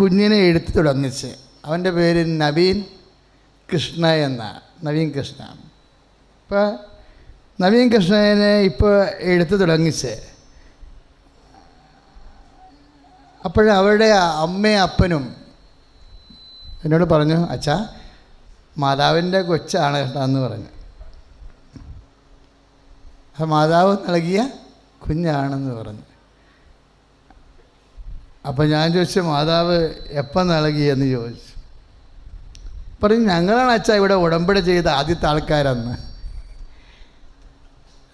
കുഞ്ഞിനെ എടുത്തു തുടങ്ങിച്ച് അവന്റെ പേര് നവീൻ കൃഷ്ണ എന്ന നവീൻ കൃഷ്ണ. ഇപ്പോൾ നവീൻ കൃഷ്ണനെ ഇപ്പോൾ എടുത്തു തുടങ്ങിച്ച് അപ്പോൾ അവരുടെ അമ്മയും അപ്പനും എന്നോട് പറഞ്ഞു അച്ഛാ മാതാവിന്റെ കൊച്ചാണ് കേട്ടോ എന്ന് പറഞ്ഞു. മാതാവ് നൽകിയ കുഞ്ഞാണെന്ന് പറഞ്ഞു. അപ്പം ഞാൻ ചോദിച്ചു മാതാവ് എപ്പം നൽകിയെന്ന് ചോദിച്ചു. പറഞ്ഞു ഞങ്ങളാണ് അച്ഛ ഇവിടെ ഉടമ്പടി ചെയ്ത ആദ്യത്തെ ആൾക്കാരെന്ന്.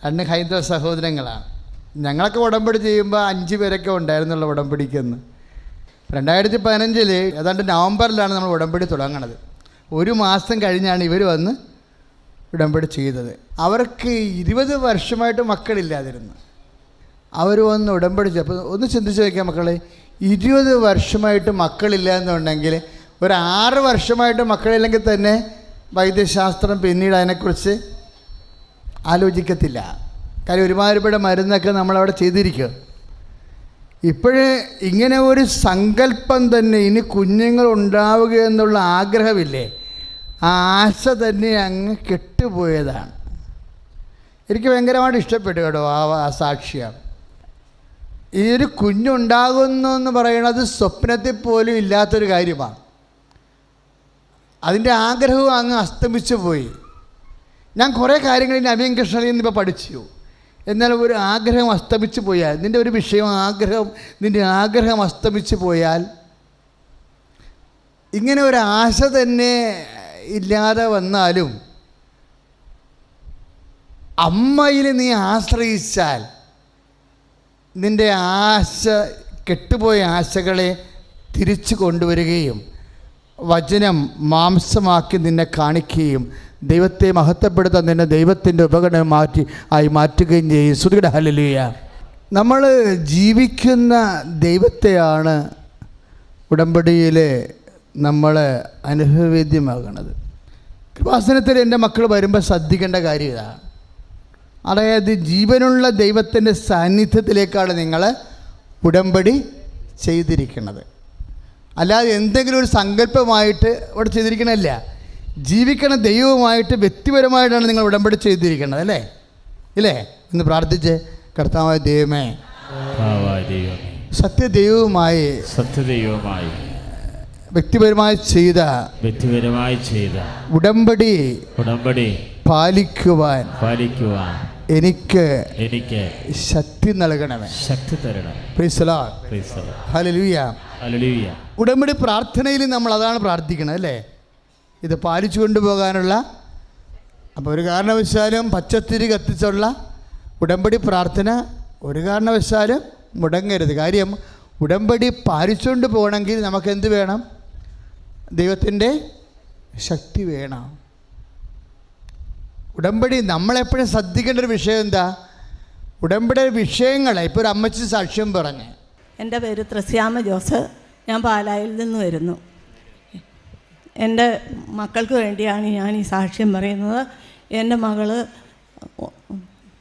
രണ്ട് ഹൈന്ദവ സഹോദരങ്ങളാണ്. ഞങ്ങളൊക്കെ ഉടമ്പടി ചെയ്യുമ്പോൾ അഞ്ച് പേരൊക്കെ ഉണ്ടായിരുന്നുള്ള ഉടമ്പടിക്കെന്ന്. രണ്ടായിരത്തി പതിനഞ്ചിൽ ഏതാണ്ട് നവംബറിലാണ് നമ്മൾ ഉടമ്പടി തുടങ്ങണത്. ഒരു മാസം കഴിഞ്ഞാണ് ഇവർ വന്ന് ഉടമ്പടി ചെയ്തത്. അവർക്ക് ഇരുപത് വർഷമായിട്ട് മക്കളില്ലാതിരുന്നു. അവർ വന്ന് ഉടമ്പടി ചെയ്തപ്പോൾ ഒന്ന് ചിന്തിച്ച് നോക്കിയാൽ മക്കളെ ഇരുപത് വർഷമായിട്ട് മക്കളില്ല എന്നുണ്ടെങ്കിൽ ഒരു ആറ് വർഷമായിട്ട് മക്കളില്ലെങ്കിൽ തന്നെ വൈദ്യശാസ്ത്രം പിന്നീട് അതിനെക്കുറിച്ച് ആലോചിക്കത്തില്ല. കാര്യം ഒരുമാതിരിപ്പെട്ട മരുന്നൊക്കെ നമ്മളവിടെ ചെയ്തിരിക്കുക. ഇപ്പോഴേ ഇങ്ങനെ ഒരു സങ്കല്പം തന്നെ ഇനി കുഞ്ഞുങ്ങൾ ഉണ്ടാവുക എന്നുള്ള ആഗ്രഹമില്ലേ? ആ ആശ തന്നെ അങ്ങ് കെട്ടുപോയതാണ്. എനിക്ക് ഭയങ്കരമായിട്ട് ഇഷ്ടപ്പെട്ടു കേട്ടോ ആ സാക്ഷിയാണ് സാക്ഷ്യം. ഈ ഒരു കുഞ്ഞുണ്ടാകുന്നു എന്ന് പറയുന്നത് സ്വപ്നത്തിൽ പോലും ഇല്ലാത്തൊരു കാര്യമാണ്. അതിന്റെ ആഗ്രഹവും അങ്ങ് അസ്തമിച്ചു പോയി. ഞാൻ കുറേ കാര്യങ്ങൾ നവീൻ കൃഷ്ണനിൽ നിന്ന് ഇപ്പോൾ പഠിച്ചു. എന്നാൽ ഒരു ആഗ്രഹം അസ്തമിച്ചു പോയാൽ നിന്റെ ഒരു വിഷയം ആഗ്രഹം നിന്റെ ആഗ്രഹം അസ്തമിച്ചു പോയാൽ ഇങ്ങനെ ഒരു ആശ തന്നെ ഇല്ലാതെ വന്നാലും അമ്മയിൽ നീ ആശ്രയിച്ചാൽ നിന്റെ ആശ കെട്ടുപോയ ആശകളെ തിരിച്ചു കൊണ്ടുവരികയും വചനം മാംസമാക്കി നിന്നെ കാണിക്കുകയും ദൈവത്തെ മഹത്വപ്പെടുത്താൻ നിന്നെ ദൈവത്തിന്റെ ഉപകരണം മാറ്റി ആയി മാറ്റുകയും ചെയ്യും. ശ്രുതിയുടെ ഹലലിയ നമ്മൾ ജീവിക്കുന്ന ദൈവത്തെയാണ് ഉടമ്പടിയിൽ നമ്മൾ അനുഭവവേദ്യമാകുന്നത് കൃപാസനത്തിൽ എന്റെ മക്കൾ വരുമ്പോൾ ശ്രദ്ധിക്കേണ്ട കാര്യം ഇതാണ്. അതായത് ജീവനുള്ള ദൈവത്തിന്റെ സാന്നിധ്യത്തിലേക്കാണ് നിങ്ങൾ ഉടമ്പടി ചെയ്തിരിക്കുന്നത്. അല്ലാതെ എന്തെങ്കിലും ഒരു സങ്കല്പമായിട്ട് ഇവിടെ ചെയ്തിരിക്കണമല്ല ജീവിക്കണ ദൈവവുമായിട്ട് വ്യക്തിപരമായിട്ടാണ് നിങ്ങൾ ഉടമ്പടി ചെയ്തിരിക്കുന്നത് അല്ലേ? ഇല്ലേ? എന്ന് പ്രാർത്ഥിച്ച് കർത്താവായ ദൈവമേ സത്യദൈവവുമായി സത്യദൈവമായി വ്യക്തിപരമായി ചെയ്ത വ്യക്തിപരമായി ചെയ്ത ഉടമ്പടി ഉടമ്പടി പാലിക്കുവാൻ പാലിക്കുവാൻ എനിക്ക് എനിക്ക് ശക്തി നൽകണമേ. ശക്തി തരണം. ഹലലൂയ. ഹലലുയ. ഉടമ്പടി പ്രാർത്ഥനയിൽ നമ്മൾ അതാണ് പ്രാർത്ഥിക്കുന്നത് അല്ലേ? ഇത് പാലിച്ചു കൊണ്ടുപോകാനുള്ള അപ്പോൾ ഒരു കാരണവശാലും പച്ചത്തിരി കത്തിച്ചുള്ള ഉടമ്പടി പ്രാർത്ഥന ഒരു കാരണവശാലും മുടങ്ങരുത്. കാര്യം ഉടമ്പടി പാലിച്ചുകൊണ്ട് പോകണമെങ്കിൽ നമുക്ക് എന്ത് വേണം? ദൈവത്തിന്റെ ശക്തി വേണം. ഉടമ്പടി നമ്മളെപ്പോഴും ശ്രദ്ധിക്കേണ്ട ഒരു വിഷയം എന്താ? ഉടമ്പടി വിഷയങ്ങളെ. ഇപ്പോൾ ഒരു അമ്മച്ചി സാക്ഷ്യം പറഞ്ഞ്. എന്റെ പേര് ത്രസ്യാമ ജോസ്. ഞാൻ പാലായിൽ നിന്ന് വരുന്നു. എന്റെ മക്കൾക്ക് വേണ്ടിയാണ് ഞാൻ ഈ സാക്ഷ്യം പറയുന്നത്. എന്റെ മകൾ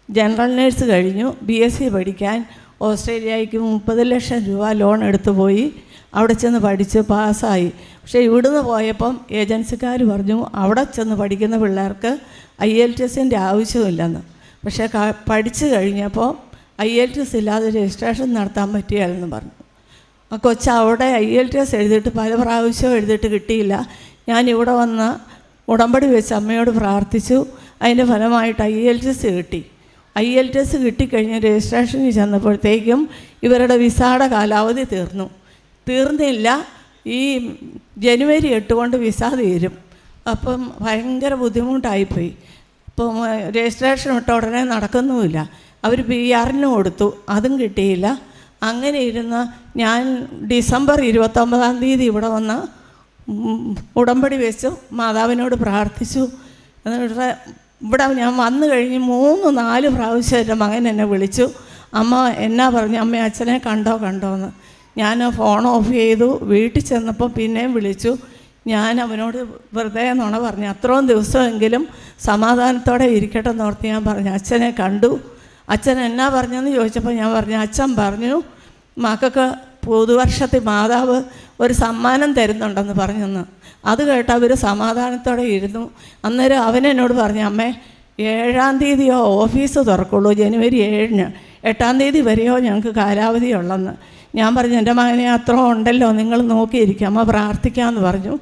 ജനറൽ നേഴ്സ് കഴിഞ്ഞു. ബി എസ് സി പഠിക്കാൻ ഓസ്ട്രേലിയയ്ക്ക് മുപ്പത് ലക്ഷം രൂപ ലോൺ എടുത്തു പോയി. അവിടെ ചെന്ന് പഠിച്ച് പാസ്സായി. പക്ഷേ ഇവിടുന്ന് പോയപ്പം ഏജൻസിക്കാർ പറഞ്ഞു അവിടെ ചെന്ന് പഠിക്കുന്ന പിള്ളേർക്ക് ഐ എൽ ടി എസിന്റെ ആവശ്യമില്ലെന്ന്. പക്ഷേ പഠിച്ചു കഴിഞ്ഞപ്പോൾ ഐ എൽ ടി എസ് ഇല്ലാതെ രജിസ്ട്രേഷൻ നടത്താൻ പറ്റിയാലെന്ന് പറഞ്ഞു. ആ കൊച്ച അവിടെ ഐ എൽ ടി എസ് എഴുതിയിട്ട് പല പ്രാവശ്യവും എഴുതിയിട്ട് കിട്ടിയില്ല. ഞാൻ ഇവിടെ വന്ന് ഉടമ്പടി വെച്ച് അമ്മയോട് പ്രാർത്ഥിച്ചു. അതിന്റെ ഫലമായിട്ട് ഐ എൽ ടി എസ് കിട്ടി. ഐ എൽ ടി എസ് കിട്ടിക്കഴിഞ്ഞ് രജിസ്ട്രേഷനിൽ ചെന്നപ്പോഴത്തേക്കും ഇവരുടെ വിസയുടെ കാലാവധി തീർന്നു. തീർന്നില്ല. ഈ ജനുവരി എട്ട് കൊണ്ട് വിസ തീരും. അപ്പം ഭയങ്കര ബുദ്ധിമുട്ടായിപ്പോയി. ഇപ്പം രജിസ്ട്രേഷൻ ഇട്ട ഉടനെ നടക്കുന്നുമില്ല. അവർ പി ആറിന് കൊടുത്തു. അതും കിട്ടിയില്ല. അങ്ങനെ ഇരുന്ന് ഞാൻ ഡിസംബർ ഇരുപത്തൊമ്പതാം തീയതി ഇവിടെ വന്ന് ഉടമ്പടി വെച്ചു. മാതാവിനോട് പ്രാർത്ഥിച്ചു. എന്നിട്ട് ഇവിടെ ഞാൻ വന്നു കഴിഞ്ഞ് മൂന്ന് നാല് പ്രാവശ്യം എന്റെ മകൻ എന്നെ വിളിച്ചു. അമ്മ എന്നാ പറഞ്ഞു? അമ്മ അച്ഛനെ കണ്ടോ കണ്ടോ എന്ന് ഞാൻ ഫോൺ ഓഫ് ചെയ്തു വീട്ടിൽ ചെന്നപ്പോൾ പിന്നെയും വിളിച്ചു. ഞാൻ അവനോട് വെറുതെ നുണ പറഞ്ഞു. അത്രയും ദിവസമെങ്കിലും സമാധാനത്തോടെ ഇരിക്കട്ടെ എന്ന് ഓർത്ത് ഞാൻ പറഞ്ഞു അച്ഛനെ കണ്ടു. അച്ഛൻ എന്നാ പറഞ്ഞെന്ന് ചോദിച്ചപ്പോൾ ഞാൻ പറഞ്ഞു അച്ഛൻ പറഞ്ഞു മക്കൾക്ക് പുതുവർഷത്തിൽ മാതാവ് ഒരു സമ്മാനം തരുന്നുണ്ടെന്ന് പറഞ്ഞെന്ന്. അത് കേട്ട് അവർ സമാധാനത്തോടെ ഇരുന്നു. അന്നേരം അവൻ എന്നോട് പറഞ്ഞു അമ്മേ ഏഴാം തീയതിയോ ഓഫീസ് തുറക്കുള്ളൂ. ജനുവരി ഏഴിന്. എട്ടാം തീയതി വരെയോ ഞങ്ങൾക്ക് കാലാവധി ഉള്ളെന്ന്. ഞാൻ പറഞ്ഞു എന്റെ മകനെ അത്ര ഉണ്ടല്ലോ നിങ്ങൾ നോക്കിയിരിക്കുക അമ്മ പ്രാർത്ഥിക്കാമെന്ന് പറഞ്ഞു.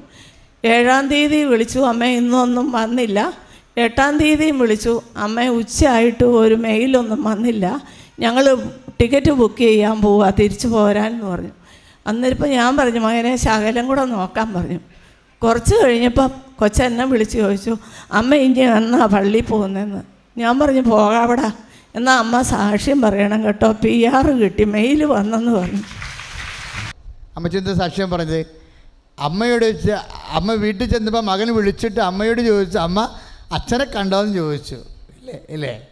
ഏഴാം തീയതി വിളിച്ചു അമ്മ ഇന്നൊന്നും വന്നില്ല. എട്ടാം തീയതിയും വിളിച്ചു അമ്മ ഉച്ചയായിട്ട് ഒരു മെയിലൊന്നും വന്നില്ല. ഞങ്ങൾ ടിക്കറ്റ് ബുക്ക് ചെയ്യാൻ പോവുക തിരിച്ചു പോരാന്ന് പറഞ്ഞു. അന്നിരിപ്പോൾ ഞാൻ പറഞ്ഞു മകനെ ശകലം കൂടെ നോക്കാൻ പറഞ്ഞു. കുറച്ച് കഴിഞ്ഞപ്പോൾ കൊച്ചെന്നെ വിളിച്ച് ചോദിച്ചു അമ്മ ഇനി എന്നാ പള്ളിയിൽ പോകുന്നതെന്ന് ഞാൻ പറഞ്ഞു പോകാവിടാ എന്നാൽ അമ്മ സാക്ഷ്യം പറയണം കേട്ടോ. പി ആർ കിട്ടി. മെയിൽ വന്നെന്ന് പറഞ്ഞു. അമ്മച്ചെന്ത് സാക്ഷ്യം പറഞ്ഞത്? അമ്മയോട് ചോദിച്ച് അമ്മ വീട്ടിൽ ചെന്നപ്പോൾ മകൻ വിളിച്ചിട്ട് അമ്മയോട് ചോദിച്ചു അമ്മ അച്ഛനെ കണ്ടോന്ന് ചോദിച്ചു. ഇല്ലേ? ഇല്ലേ?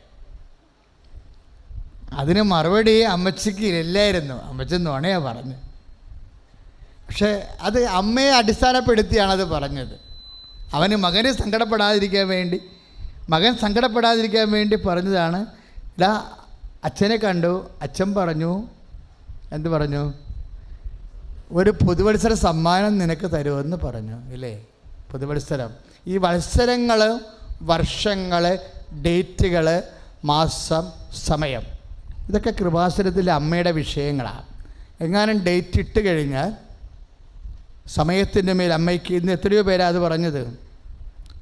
അതിന് മറുപടി അമ്മച്ചിക്ക് ഇല്ലായിരുന്നു. അമ്മച്ചൻ നുണയാ പറഞ്ഞു. പക്ഷേ അത് അമ്മയെ അടിസ്ഥാനപ്പെടുത്തിയാണ് അത് പറഞ്ഞത്. അവന് മകനെ സങ്കടപ്പെടാതിരിക്കാൻ വേണ്ടി മകൻ സങ്കടപ്പെടാതിരിക്കാൻ വേണ്ടി പറഞ്ഞതാണ് ഇതാ അച്ഛനെ കണ്ടു അച്ഛൻ പറഞ്ഞു എന്ത് പറഞ്ഞു? ഒരു പുതുവത്സര സമ്മാനം നിനക്ക് തരുമെന്ന് പറഞ്ഞു ഇല്ലേ? പുതുവത്സരം. ഈ വത്സരങ്ങൾ വർഷങ്ങൾ ഡേറ്റുകൾ മാസം സമയം. ഇതൊക്കെ കൃപാസനത്തിലെ അമ്മയുടെ വിഷയങ്ങളാണ്. എങ്ങാനും ഡേറ്റ് ഇട്ട് കഴിഞ്ഞാൽ സമയത്തിന്റെ മേൽ അമ്മയ്ക്ക് ഇന്ന് എത്രയോ പേരാ അത് പറഞ്ഞത്?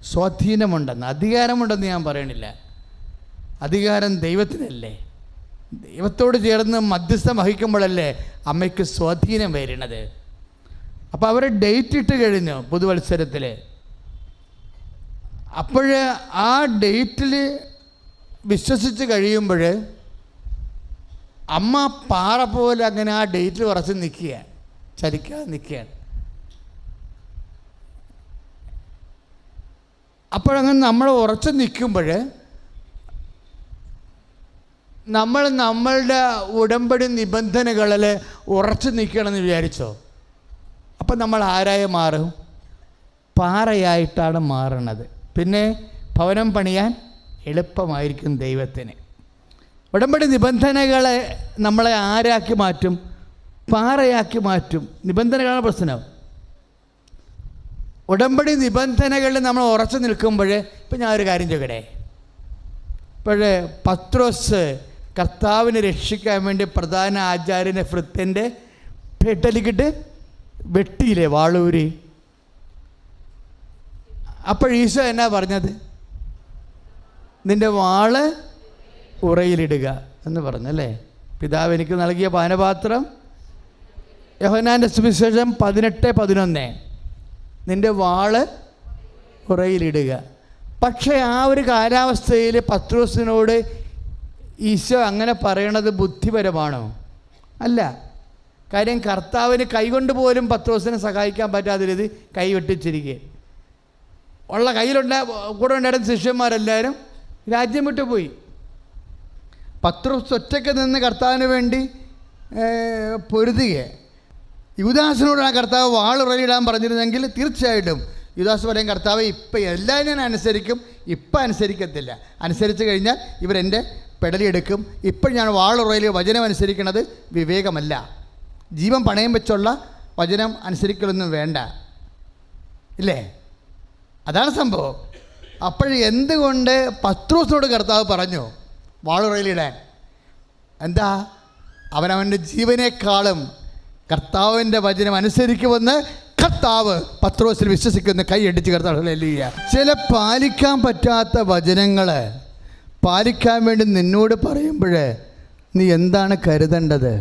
സ്വാധീനമുണ്ടെന്ന് അധികാരമുണ്ടെന്ന് ഞാൻ പറയണില്ല. അധികാരം ദൈവത്തിനല്ലേ? ദൈവത്തോട് ചേർന്ന് മധ്യസ്ഥം വഹിക്കുമ്പോഴല്ലേ അമ്മയ്ക്ക് സ്വാധീനം വരുന്നത് അപ്പോൾ അവർ ഡേറ്റ് ഇട്ട് കഴിഞ്ഞു പുതുവത്സരത്തിൽ അപ്പോൾ ആ ഡേറ്റിൽ വിശ്വസിച്ച് കഴിയുമ്പോൾ അമ്മ പാറ പോലെ അങ്ങനെ ആ ഡേറ്റിൽ ഉറച്ച് നിൽക്കുക ചലിക്കാതെ നിൽക്കുകയാണ്. അപ്പോഴങ്ങനെ നമ്മൾ ഉറച്ച് നിൽക്കുമ്പോൾ നമ്മൾ നമ്മളുടെ ഉടമ്പടി നിബന്ധനകളിൽ ഉറച്ചു നിൽക്കണമെന്ന് വിചാരിച്ചോ? അപ്പം നമ്മൾ ആരായി മാറും? പാറയായിട്ടാണ് മാറണത്. പിന്നെ ഭവനം പണിയാൻ എളുപ്പമായിരിക്കും ദൈവത്തിന്. ഉടമ്പടി നിബന്ധനകളെ നമ്മളെ ആരാക്കി മാറ്റും? പാറയാക്കി മാറ്റും. നിബന്ധനകളാണ് പ്രശ്നം. ഉടമ്പടി നിബന്ധനകളിൽ നമ്മൾ ഉറച്ചു നിൽക്കുമ്പോൾ ഇപ്പം ഞാൻ ഒരു കാര്യം ചോദിക്കട്ടെ? ഇപ്പോഴേ പത്രോസ് കർത്താവിനെ രക്ഷിക്കാൻ വേണ്ടി പ്രധാന ആചാര്യനെ ഫൃത്തിന്റെ പെട്ടലിക്കിട്ട് വെട്ടിയില്ലേ വാളൂരി? അപ്പോൾ ഈശോ എന്നാ പറഞ്ഞത്? നിന്റെ വാൾ ഉറയിലിടുക എന്ന് പറഞ്ഞല്ലേ? പിതാവ് എനിക്ക് നൽകിയ പാനപാത്രം. യഹോനാന്റെ സുവിശേഷം പതിനെട്ട് പതിനൊന്ന്. നിന്റെ വാൾ ഉറയിലിടുക. പക്ഷേ ആ ഒരു കാലാവസ്ഥയിൽ പത്രോസിനോട് ഈശോ അങ്ങനെ പറയണത് ബുദ്ധിപരമാണോ? അല്ല. കാര്യം കർത്താവിന് കൈകൊണ്ട് പോലും പത്രോസിനെ സഹായിക്കാൻ പറ്റാത്ത രീതി കൈ വെട്ടിച്ചിരിക്കുക ഉള്ള കയ്യിലുണ്ട കൂടെ ഉണ്ടായിരുന്ന ശിഷ്യന്മാരെല്ലാവരും രാജ്യം വിട്ടു പോയി. പത്രോസ് ഒറ്റയ്ക്ക് നിന്ന് കർത്താവിന് വേണ്ടി പൊരുതുക യുദാസിനോടാണ് കർത്താവ് വാളുറയിടാൻ പറഞ്ഞിരുന്നെങ്കിൽ തീർച്ചയായിട്ടും യുദാസ് പറയും കർത്താവ് ഇപ്പം എല്ലാം ഞാൻ അനുസരിക്കും ഇപ്പം അനുസരിക്കത്തില്ല. അനുസരിച്ച് കഴിഞ്ഞാൽ ഇവരെന്റെ പെടലിയെടുക്കും. ഇപ്പോൾ ഞാൻ വാളുറയിൽ വചനം അനുസരിക്കുന്നത്. വിവേകമല്ല. ജീവൻ പണയം വെച്ചുള്ള വചനം അനുസരിക്കലൊന്നും വേണ്ട. ഇല്ലേ? അതാണ് സംഭവം. അപ്പോൾ എന്തുകൊണ്ട് പത്രൂസിനോട് കർത്താവ് പറഞ്ഞു? വാളുറയിലിടാൻ എന്താ? അവനവന്റെ ജീവനേക്കാളും കർത്താവിന്റെ വചനം അനുസരിക്കുമെന്ന് കർത്താവ് പത്രോസിൽ വിശ്വസിക്കുന്ന. കൈയടിച്ച് കർത്താവ്. ചില പാലിക്കാൻ പറ്റാത്ത വചനങ്ങൾ പാലിക്കാൻ വേണ്ടി നിന്നോട് പറയുമ്പോൾ നീ എന്താണ് കരുതേണ്ടത്?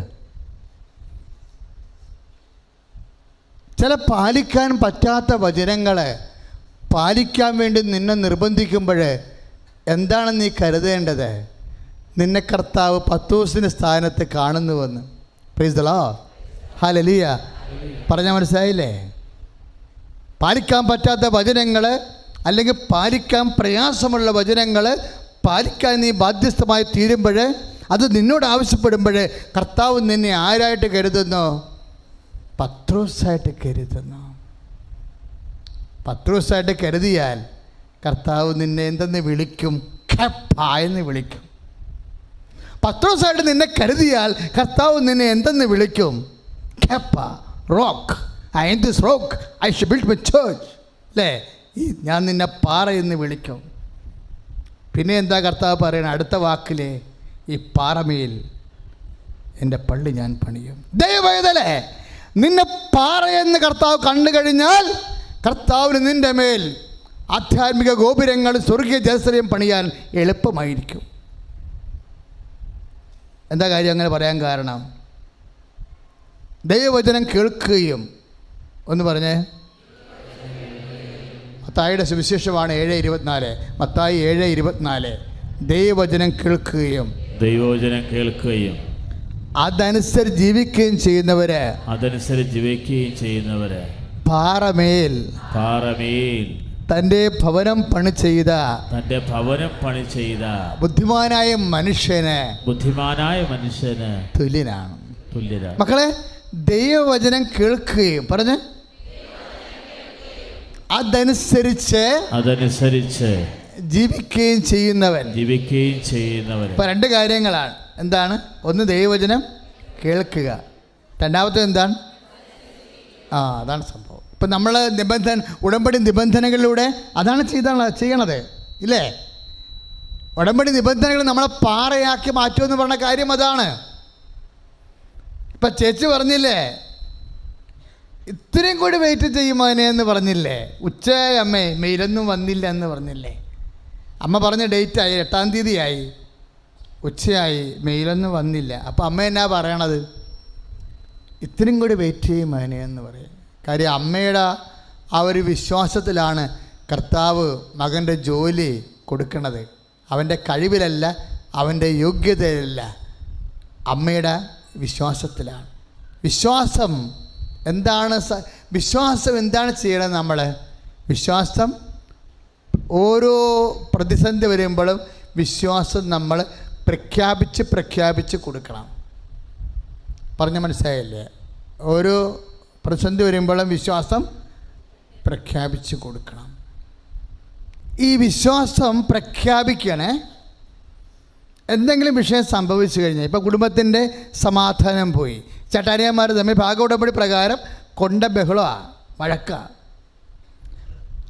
ചില പാലിക്കാൻ പറ്റാത്ത വചനങ്ങളെ പാലിക്കാൻ വേണ്ടി നിന്നെ നിർബന്ധിക്കുമ്പോൾ എന്താണ് നീ കരുതേണ്ടത്? നിന്നെ കർത്താവ് പത്തൂസിന്റെ സ്ഥാനത്ത് കാണുന്നുവെന്ന്. പ്രീസ്തളോ ഹാലലിയ പറഞ്ഞാൽ മനസ്സിലായില്ലേ? പാലിക്കാൻ പറ്റാത്ത വചനങ്ങൾ അല്ലെങ്കിൽ പാലിക്കാൻ പ്രയാസമുള്ള വചനങ്ങൾ പാലിക്കാൻ നീ ബാധ്യസ്ഥമായി തീരുമ്പോൾ അത് നിന്നോട് ആവശ്യപ്പെടുമ്പോൾ കർത്താവ് നിന്നെ ആരായിട്ട് കരുതുന്നു? പത്രോസായിട്ട് കരുതുന്നു. പത്രോസായിട്ട് കരുതിയാൽ കർത്താവ് നിന്നെ എന്തെന്ന് വിളിക്കും? ഖപ്പായെന്ന് വിളിക്കും. പത്രോസായിട്ട് നിന്നെ കരുതിയാൽ കർത്താവ് നിന്നെ എന്തെന്ന് വിളിക്കും? Kepha rock. I in this rock. I shall build my church. അല്ലേ ഞാൻ നിന്നെ പാറയെന്ന് എന്ന് വിളിക്കും. പിന്നെ എന്താ കർത്താവ് പറയുന്നത് അടുത്ത വാക്കിലെ ഈ പാറമേൽ എന്റെ പള്ളി ഞാൻ പണിയും. ദൈവവേദലേ നിന്നെ പാറയെന്ന് കർത്താവ് കണ്ടു കഴിഞ്ഞാൽ കർത്താവിന് നിന്റെ മേൽ ആധ്യാത്മിക ഗോപുരങ്ങൾ സ്വർഗീയ ജലസ്ഥലം പണിയാൻ എളുപ്പമായിരിക്കും. എന്താ കാര്യം അങ്ങനെ പറയാൻ കാരണം? ദൈവവചനം കേൾക്കുകയും ഒന്ന് പറഞ്ഞേ. മത്തായിയുടെ സുവിശേഷമാണ് ഏഴ് ഇരുപത്തിനാല്. മത്തായി ഏഴ് ഇരുപത്തിനാല്. ദൈവവചനം കേൾക്കുകയും ദൈവവചനം കേൾക്കുകയും അതനുസരിച്ച് ജീവിക്കുകയും ചെയ്യുന്നവര് അതനുസരിച്ച് ജീവിക്കുകയും ചെയ്യുന്നവര് പാറമേൽ പാറമേൽ തന്റെ ഭവനം പണി ചെയ്ത തന്റെ ഭവനം പണി ചെയ്ത ബുദ്ധിമാനായ മനുഷ്യന് ബുദ്ധിമാനായ മനുഷ്യന് തുല്യനാണ്. തുല്യനാണ് മക്കളെ ദൈവവചനം കേൾക്കുകയും പറഞ്ഞ് അതനുസരിച്ച് അതനുസരിച്ച് ജീവിക്കുകയും ചെയ്യുന്നവൻ. ജീവിക്കുകയും ചെയ്യുന്നവൻ. ഇപ്പൊ രണ്ട് കാര്യങ്ങളാണ്. എന്താണ്? ഒന്ന് ദൈവവചനം കേൾക്കുക. രണ്ടാമത്തെ എന്താണ്? ആ അതാണ് സംഭവം. ഇപ്പം നമ്മൾ നിബന്ധന ഉടമ്പടി നിബന്ധനകളിലൂടെ അതാണ് ചെയ്ത ചെയ്യണത്. ഇല്ലേ? ഉടമ്പടി നിബന്ധനകൾ നമ്മളെ പാറയാക്കി മാറ്റുമെന്ന് പറഞ്ഞ കാര്യം അതാണ്. ഇപ്പം ചേച്ചി പറഞ്ഞില്ലേ ഇത്രയും കൂടി വെയിറ്റ് ചെയ്യുമാനെ എന്ന് പറഞ്ഞില്ലേ? ഉച്ചയായി അമ്മേ മെയിലൊന്നും വന്നില്ല എന്ന് പറഞ്ഞില്ലേ? അമ്മ പറഞ്ഞ ഡേറ്റ് ഡേറ്റായി എട്ടാം തീയതിയായി. ഉച്ചയായി മെയിലൊന്നും വന്നില്ല. അപ്പോൾ അമ്മ എന്നാ പറയണത്? ഇത്രയും കൂടി വെയിറ്റ് ചെയ്യും എന്ന് പറയും. കാര്യം അമ്മയുടെ ആ ഒരു വിശ്വാസത്തിലാണ് കർത്താവ് മകന്റെ ജോലി കൊടുക്കുന്നത് അവന്റെ കഴിവിലല്ല അവന്റെ യോഗ്യതയിലല്ല. അമ്മയുടെ വിശ്വാസത്തിലാണ്. വിശ്വാസം എന്താണ് വിശ്വാസം എന്താണ് ചെയ്യണത് നമ്മൾ വിശ്വാസം ഓരോ പ്രതിസന്ധി വരുമ്പോഴും വിശ്വാസം നമ്മൾ പ്രഖ്യാപിച്ച് പ്രഖ്യാപിച്ച് കൊടുക്കണം. പറഞ്ഞ മനസ്സിലായില്ലേ? ഓരോ പ്രതിസന്ധി വരുമ്പോഴും വിശ്വാസം പ്രഖ്യാപിച്ച് കൊടുക്കണം. ഈ വിശ്വാസം പ്രഖ്യാപിക്കണേ എന്തെങ്കിലും വിഷയം സംഭവിച്ചു കഴിഞ്ഞാൽ ഇപ്പോൾ കുടുംബത്തിന്റെ സമാധാനം പോയി. ചട്ടാരിയന്മാർ തമ്മിൽ ഭാഗ ഉടമ്പടി പ്രകാരം കൊണ്ട ബഹളമാണ് വഴക്കാണ്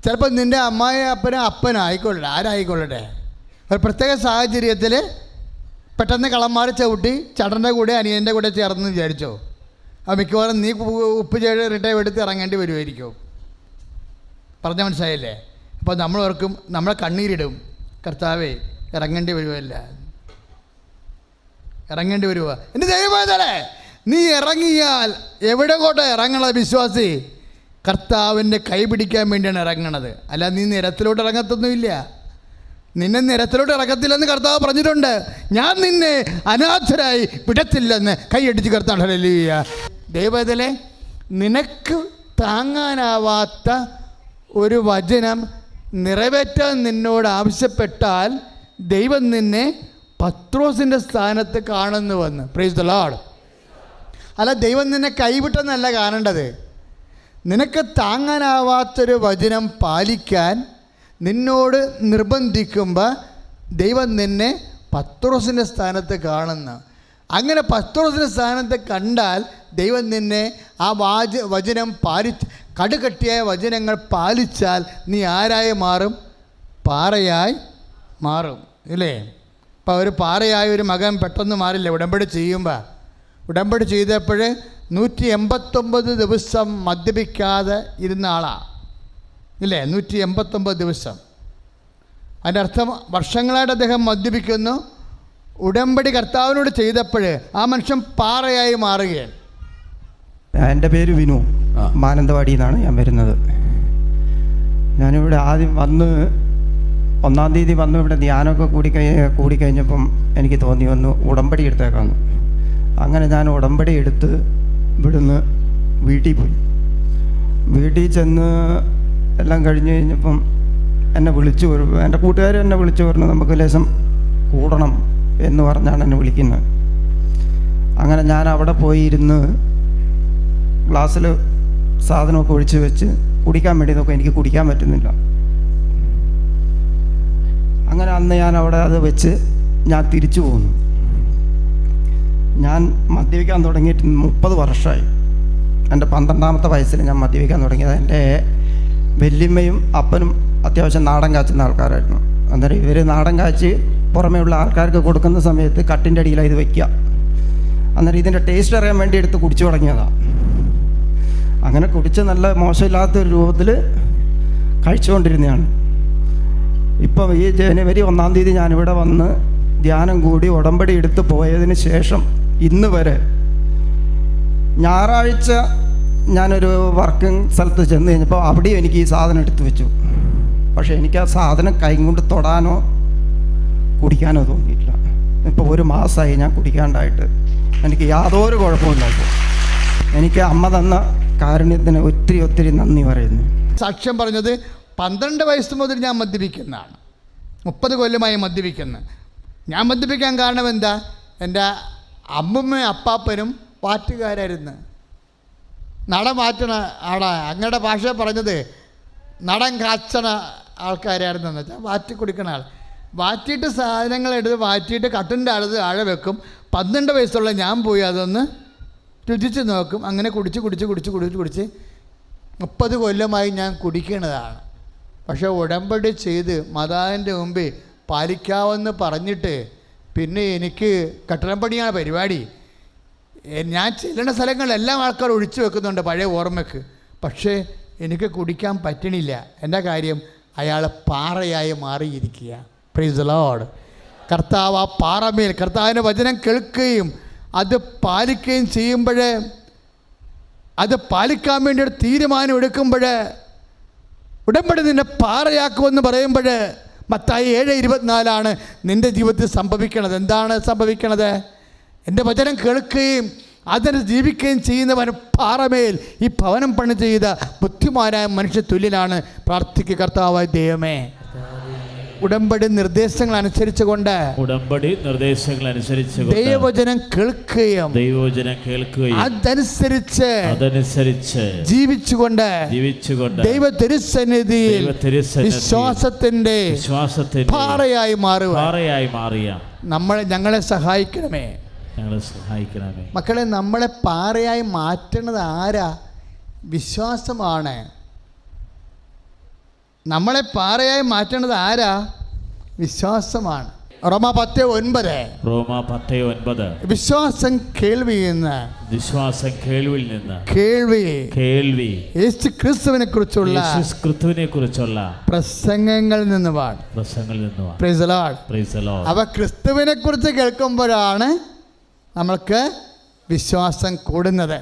ചിലപ്പോൾ നിന്റെ അമ്മായി അപ്പനും അപ്പനായിക്കൊള്ളട്ടെ ആരായിക്കൊള്ളട്ടെ? ഒരു പ്രത്യേക സാഹചര്യത്തിൽ പെട്ടെന്ന് കളന്മാർ ചവിട്ടി ചടന്റെ കൂടെ അനിയന്റെ കൂടെ ചേർന്ന് വിചാരിച്ചോ? ആ മിക്കവാറും നീ ഉപ്പ് ചെയ്ത് റിട്ടയർ എടുത്ത് ഇറങ്ങേണ്ടി വരുമായിരിക്കും പറഞ്ഞ മനസ്സിലായില്ലേ? അപ്പോൾ നമ്മൾ ഓർക്കും നമ്മളെ കണ്ണീരിടും. കർത്താവേ ഇറങ്ങേണ്ടി വരുമല്ല ഇറങ്ങേണ്ടി വരുവാ. എന്റെ ദൈവവേദനെ നീ ഇറങ്ങിയാൽ എവിടെ കോട്ടെ ഇറങ്ങണത് വിശ്വാസി? കർത്താവിന്റെ കൈ പിടിക്കാൻ വേണ്ടിയാണ് ഇറങ്ങണത്. അല്ല നീ നിരത്തിലോട്ട് ഇറങ്ങത്തൊന്നുമില്ല. നിന്നെ നിരത്തിലോട്ട് ഇറക്കത്തില്ലെന്ന് കർത്താവ് പറഞ്ഞിട്ടുണ്ട്. ഞാൻ നിന്നെ അനാഥരായി വിടത്തില്ലെന്ന് കൈയടിച്ച് കർത്താവ് ദൈവത്തിലെ നിനക്ക് താങ്ങാനാവാത്ത ഒരു വചനം നിറവേറ്റാൻ നിന്നോട് ആവശ്യപ്പെട്ടാൽ ദൈവം നിന്നെ പത്രോസിന്റെ സ്ഥാനത്ത് കാണുന്നുവെന്ന്. പ്രൈസ് ദ ലോഡ് അല്ല ദൈവം നിന്നെ കൈവിട്ടെന്നല്ല കാണേണ്ടത്. നിനക്ക് താങ്ങാനാവാത്തൊരു വചനം പാലിക്കാൻ നിന്നോട് നിർബന്ധിക്കുമ്പോൾ ദൈവം നിന്നെ പത്രോസിന്റെ സ്ഥാനത്ത് കാണുന്നു. അങ്ങനെ പത്രോസിന്റെ സ്ഥാനത്ത് കണ്ടാൽ ദൈവം നിന്നെ ആ വാച വചനം പാലി കടുകട്ടിയായ വചനങ്ങൾ പാലിച്ചാൽ നീ ആരായി മാറും? പാറയായി മാറും. ഇല്ലേ? ഇപ്പോൾ ഒരു പാറയായ ഒരു മകൻ പെട്ടെന്ന് മാറില്ല ഉടമ്പടി ചെയ്യുമ്പോൾ ഉടമ്പടി ചെയ്തപ്പോൾ നൂറ്റി എൺപത്തൊമ്പത് ദിവസം മദ്യപിക്കാതെ ഇരുന്ന ആളാണ് ഇല്ലേ? നൂറ്റി എൺപത്തൊമ്പത് ദിവസം. അതിന്റെ അർത്ഥം വർഷങ്ങളായിട്ട് അദ്ദേഹം മദ്യപിക്കുന്നു. ഉടമ്പടി കർത്താവിനോട് ചെയ്തപ്പോൾ ആ മനുഷ്യൻ പാറയായി മാറുകയാണ്. എന്റെ പേര് വിനു. മാനന്തവാടി നിന്നാണ് ഞാൻ വരുന്നത്. ഞാനിവിടെ ആദ്യം വന്ന് ഒന്നാം തീയതി വന്നു ഇവിടെ ധ്യാനമൊക്കെ കൂടി കൂടിക്കഴിഞ്ഞപ്പം എനിക്ക് തോന്നി വന്നു ഉടമ്പടി എടുത്തേക്കാന്ന്. അങ്ങനെ ഞാൻ ഉടമ്പടി എടുത്ത് ഇവിടുന്ന് വീട്ടിൽ പോയി. വീട്ടിൽ ചെന്ന് എല്ലാം കഴിഞ്ഞ് കഴിഞ്ഞപ്പം എന്നെ വിളിച്ചു വരും എന്റെ കൂട്ടുകാർ എന്നെ വിളിച്ചു പറഞ്ഞു നമുക്ക് ലേശം കൂടണം എന്ന് പറഞ്ഞാണ് എന്നെ വിളിക്കുന്നത്. അങ്ങനെ ഞാൻ അവിടെ പോയി ഇരുന്ന് ഗ്ലാസ്സിൽ സാധനമൊക്കെ ഒഴിച്ച് വെച്ച് കുടിക്കാൻ വേണ്ടി നോക്കാം എനിക്ക് കുടിക്കാൻ പറ്റുന്നില്ല. അങ്ങനെ അന്ന് ഞാൻ അവിടെ അത് വെച്ച് ഞാൻ തിരിച്ചു പോന്നു. ഞാൻ മദ്യപിക്കാൻ തുടങ്ങിയിട്ട് മുപ്പത് വർഷമായി. എന്റെ പന്ത്രണ്ടാമത്തെ വയസ്സിൽ ഞാൻ മദ്യപിക്കാൻ തുടങ്ങിയത്. എന്റെ വല്യമ്മയും അപ്പനും അത്യാവശ്യം നാടൻ കാച്ചുന്ന ആൾക്കാരായിരുന്നു. അന്നേരം ഇവർ നാടൻ കാച്ച് പുറമേ ഉള്ള ആൾക്കാർക്ക് കൊടുക്കുന്ന സമയത്ത് കട്ടിന്റെ അടിയിലാണ് ഇത് വയ്ക്കുക അന്നേരം ഇതിന്റെ ടേസ്റ്റ് അറിയാൻ വേണ്ടി എടുത്ത് കുടിച്ചു തുടങ്ങിയതാണ് അങ്ങനെ കുടിച്ച് നല്ല മോശമില്ലാത്ത ഒരു രൂപത്തിൽ കഴിച്ചുകൊണ്ടിരുന്നതാണ്. ഇപ്പം ഈ ജനുവരി ഒന്നാം തീയതി ഞാനിവിടെ വന്ന് ധ്യാനം കൂടി ഉടമ്പടി എടുത്ത് പോയതിന് ശേഷം ഇന്ന് വരെ ഞായറാഴ്ച ഞാനൊരു വർക്കിംഗ് സ്ഥലത്ത് ചെന്ന് കഴിഞ്ഞപ്പോൾ അവിടെയും എനിക്ക് ഈ സാധനം എടുത്തു വെച്ചു. പക്ഷേ എനിക്ക് ആ സാധനം കൈ കൊണ്ട് തൊടാനോ കുടിക്കാനോ തോന്നിയിട്ടില്ല. ഇപ്പോൾ ഒരു മാസമായി ഞാൻ കുടിക്കാണ്ടായിട്ട്. എനിക്ക് യാതൊരു കുഴപ്പമില്ല ഇപ്പോൾ എനിക്ക് അമ്മ തന്ന കാരുണ്യത്തിന് ഒത്തിരി ഒത്തിരി നന്ദി പറയുന്നു. സാക്ഷ്യം പറഞ്ഞത് പന്ത്രണ്ട് വയസ്സ് മുതൽ ഞാൻ മദ്യപിക്കുന്നതാണ്. മുപ്പത് കൊല്ലമായി മദ്യപിക്കുന്നത് ഞാൻ മദ്യപിക്കാൻ കാരണം എന്താ? എന്റെ അമ്മമ്മയും അപ്പാപ്പനും പാറ്റുകാരായിരുന്നു നട മാറ്റണ ആടാ അങ്ങയുടെ ഭാഷ പറഞ്ഞത് നടൻ കാച്ചണ ആൾക്കാരായിരുന്നു എന്ന് വെച്ചാൽ വാറ്റി കുടിക്കണ ആൾ. വാറ്റിയിട്ട് സാധനങ്ങൾ എടുത്ത് വാറ്റിയിട്ട് കട്ടിന്റെ അടുത്ത് ആഴ വെക്കും. പന്ത്രണ്ട് വയസ്സുള്ള ഞാൻ പോയി അതൊന്ന് രുചിച്ച് നോക്കും. അങ്ങനെ കുടിച്ച് കുടിച്ച് കുടിച്ച് കുടിച്ച് കുടിച്ച് മുപ്പത് കൊല്ലമായി ഞാൻ കുടിക്കണതാണ്. പക്ഷേ ഉടമ്പടി ചെയ്ത് മതാവിന്റെ മുമ്പിൽ പാലിക്കാവെന്ന് പറഞ്ഞിട്ട് പിന്നെ എനിക്ക് കെട്ടിടം പണിയാണ് പരിപാടി. ഞാൻ ചെല്ലുന്ന സ്ഥലങ്ങളെല്ലാം ആൾക്കാർ ഒഴിച്ചു വെക്കുന്നുണ്ട് പഴയ ഓർമ്മയ്ക്ക് പക്ഷേ എനിക്ക് കുടിക്കാൻ പറ്റണില്ല. എന്റെ കാര്യം? അയാൾ പാറയായി മാറിയിരിക്കുക പ്രീസ് ലോഡ് കർത്താവ് ആ പാറമേൽ കർത്താവിന്റെ വചനം കേൾക്കുകയും അത് പാലിക്കുകയും ചെയ്യുമ്പോൾ അത് പാലിക്കാൻ വേണ്ടി ഒരു തീരുമാനം എടുക്കുമ്പോൾ ഉടമ്പടി നിന്നെ പാറയാക്കുമെന്ന് പറയുമ്പോൾ മത്തായി ഏഴ് ഇരുപത്തിനാലാണ് നിന്റെ ജീവിതത്തിൽ സംഭവിക്കണത്. എന്താണ് സംഭവിക്കണത്? എന്റെ വചനം കേൾക്കുകയും അതിന് ജീവിക്കുകയും ചെയ്യുന്നവൻ പാറമേൽ ഈ ഭവനം പണി ചെയ്ത ബുദ്ധിമാനായ മനുഷ്യ തുല്യനാണ് പ്രാർത്ഥിക്കുക കർത്താവായ ദൈവമേ. ഉടമ്പടി നിർദ്ദേശങ്ങൾ അനുസരിച്ചുകൊണ്ട് ഉടമ്പടി നിർദ്ദേശങ്ങൾ അനുസരിച്ച് ദൈവവചനം കേൾക്കുകയും ദൈവവചനം കേൾക്കുകയും അതനുസരിച്ച് അതനുസരിച്ച് ജീവിച്ചുകൊണ്ട് ജീവിച്ചുകൊണ്ട് ദൈവ തിരുസന്നിധി തിരുസന്നിധിയിൽ വിശ്വാസത്തിന്റെ വിശ്വാസത്തിന്റെ പാറയായി മാറുക പാറയായി മാറിയ നമ്മളെ ഞങ്ങളെ സഹായിക്കണമേ. ഞങ്ങളെ സഹായിക്കണമേ. മക്കളെ നമ്മളെ പാറയായി മാറ്റണത് ആരാ? വിശ്വാസമാണ്. നമ്മളെ പാറയായി മാറ്റണത് ആരാ? വിശ്വാസമാണ്. റോമ പത്ത് ഒൻപത്. റോമ പത്ത് ഒൻപത്. വിശ്വാസം കേൾവിയിൽ നിന്ന്. വിശ്വാസം കേൾവിൽ നിന്ന്. കേൾവി. കേൾവി. യേശു ക്രിസ്തുവിനെ കുറിച്ചുള്ള ക്രിസ്തുവിനെ കുറിച്ചുള്ള പ്രസംഗങ്ങളിൽ നിന്ന് പാട് പ്രസംഗങ്ങളിൽ നിന്നുമാണ്. അവ ക്രിസ്തുവിനെ കുറിച്ച് കേൾക്കുമ്പോഴാണ് നമ്മൾക്ക് വിശ്വാസം കൂടുന്നത്.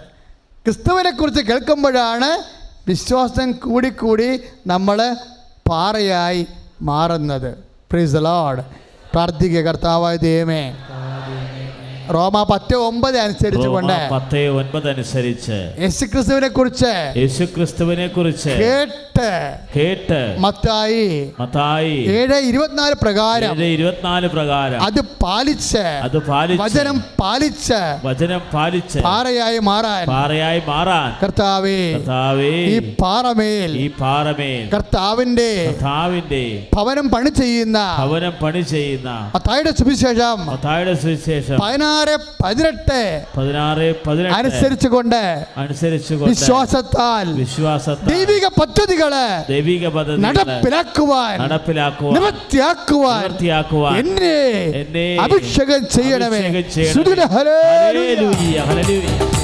ക്രിസ്തുവിനെ കുറിച്ച് കേൾക്കുമ്പോഴാണ് വിശ്വാസം കൂടിക്കൂടി നമ്മൾ പാറയായി മാറുന്നത്. പ്രീസ് ലോഡ് പ്രാർത്ഥിക്കുക കർത്താവായ ദൈവമേ. റോമ പത്ത് ഒമ്പത് അനുസരിച്ച് കൊണ്ട് പത്ത് ഒൻപത് അനുസരിച്ച് യേശു ക്രിസ്തുവിനെ കുറിച്ച് യേശു ക്രിസ്തുവിനെ കുറിച്ച് കേട്ട് കേട്ട് മത്തായി മത്തായി ഏഴ് ഇരുപത്തിനാല് പ്രകാരം ഇരുപത്തിനാല് പ്രകാരം അത് പാലിച്ച് അത് പാലിച്ച് വചനം പാലിച്ച് വചനം പാലിച്ച് പാറയായി മാറാൻ പാറയായി മാറാൻ കർത്താവേ കർത്താവേ ഈ പാറമേൽ ഈ പാറമേൽ കർത്താവിന്റെ കർത്താവിന്റെ ഭവനം പണി ചെയ്യുന്ന ഭവനം പണി ചെയ്യുന്ന മത്തായിയുടെ സുവിശേഷം മത്തായുടെ സുവിശേഷം പതിനാറ് പതിനെട്ട് പതിനാറ് പതിനെട്ട് അനുസരിച്ച് കൊണ്ട് അനുസരിച്ചുകൊണ്ട് വിശ്വാസത്താൽ വിശ്വാസത്താൽ ദൈവിക പദ്ധതികൾ ദൈവിക പദ്ധതി നടപ്പിലാക്കുവാൻ നടപ്പിലാക്കുവാൻ നിവൃത്തിയാക്കുവാൻ നിവൃത്തിയാക്കുവാൻ എന്നെ എന്നെ അഭിഷേകം ചെയ്യണമേ. Hallelujah, hallelujah.